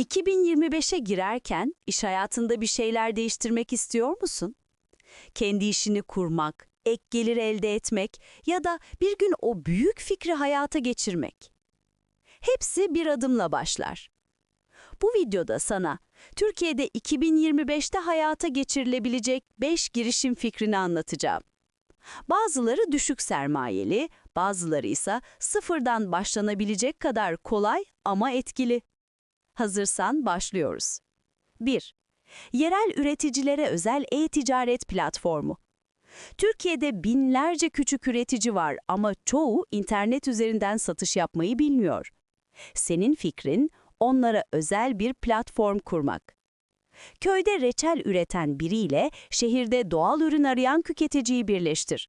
2025'e girerken iş hayatında bir şeyler değiştirmek istiyor musun? Kendi işini kurmak, ek gelir elde etmek ya da bir gün o büyük fikri hayata geçirmek. Hepsi bir adımla başlar. Bu videoda sana Türkiye'de 2025'te hayata geçirilebilecek 5 girişim fikrini anlatacağım. Bazıları düşük sermayeli, bazıları ise sıfırdan başlanabilecek kadar kolay ama etkili. Hazırsan başlıyoruz. 1. Yerel üreticilere özel e-ticaret platformu. Türkiye'de binlerce küçük üretici var ama çoğu internet üzerinden satış yapmayı bilmiyor. Senin fikrin onlara özel bir platform kurmak. Köyde reçel üreten biriyle şehirde doğal ürün arayan tüketiciyi birleştir.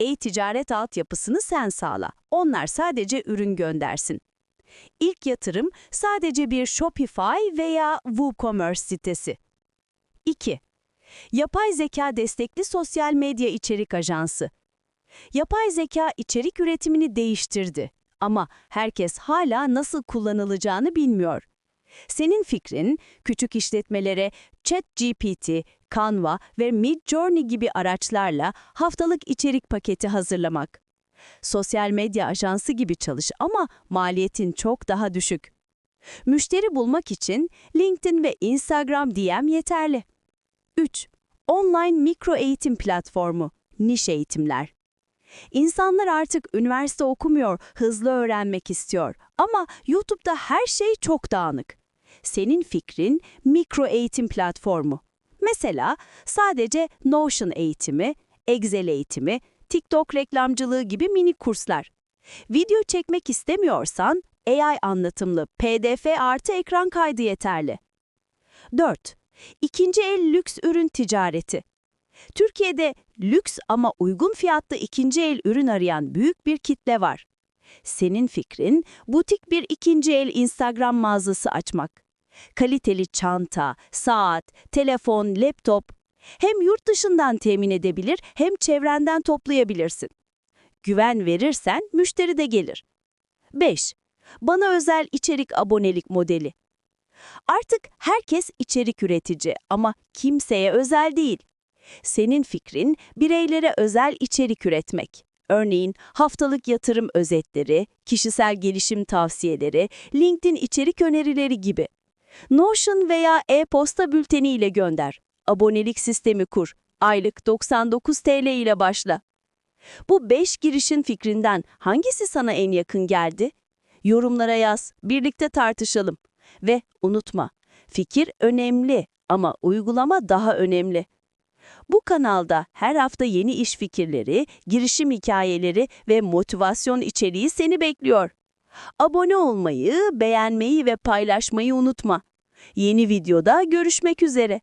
E-ticaret altyapısını sen sağla. Onlar sadece ürün göndersin. İlk yatırım sadece bir Shopify veya WooCommerce sitesi. 2. Yapay zeka destekli sosyal medya içerik ajansı. Yapay zeka içerik üretimini değiştirdi ama herkes hala nasıl kullanılacağını bilmiyor. Senin fikrin küçük işletmelere ChatGPT, Canva ve Midjourney gibi araçlarla haftalık içerik paketi hazırlamak. Sosyal medya ajansı gibi çalış ama maliyetin çok daha düşük. Müşteri bulmak için LinkedIn ve Instagram DM yeterli. 3. Online mikro eğitim platformu, niş eğitimler. İnsanlar artık üniversite okumuyor, hızlı öğrenmek istiyor ama YouTube'da her şey çok dağınık. Senin fikrin mikro eğitim platformu. Mesela sadece Notion eğitimi, Excel eğitimi, TikTok reklamcılığı gibi mini kurslar. Video çekmek istemiyorsan AI anlatımlı PDF artı ekran kaydı yeterli. 4. İkinci el lüks ürün ticareti. Türkiye'de lüks ama uygun fiyatlı ikinci el ürün arayan büyük bir kitle var. Senin fikrin butik bir ikinci el Instagram mağazası açmak. Kaliteli çanta, saat, telefon, laptop hem yurt dışından temin edebilir hem çevrenden toplayabilirsin. Güven verirsen müşteri de gelir. 5. Bana özel içerik abonelik modeli. Artık herkes içerik üretici ama kimseye özel değil. Senin fikrin bireylere özel içerik üretmek. Örneğin haftalık yatırım özetleri, kişisel gelişim tavsiyeleri, LinkedIn içerik önerileri gibi. Notion veya e-posta bülteni ile gönder. Abonelik sistemi kur. Aylık 99 TL ile başla. Bu 5 girişin fikrinden hangisi sana en yakın geldi? Yorumlara yaz, birlikte tartışalım. Ve unutma, fikir önemli ama uygulama daha önemli. Bu kanalda her hafta yeni iş fikirleri, girişim hikayeleri ve motivasyon içeriği seni bekliyor. Abone olmayı, beğenmeyi ve paylaşmayı unutma. Yeni videoda görüşmek üzere.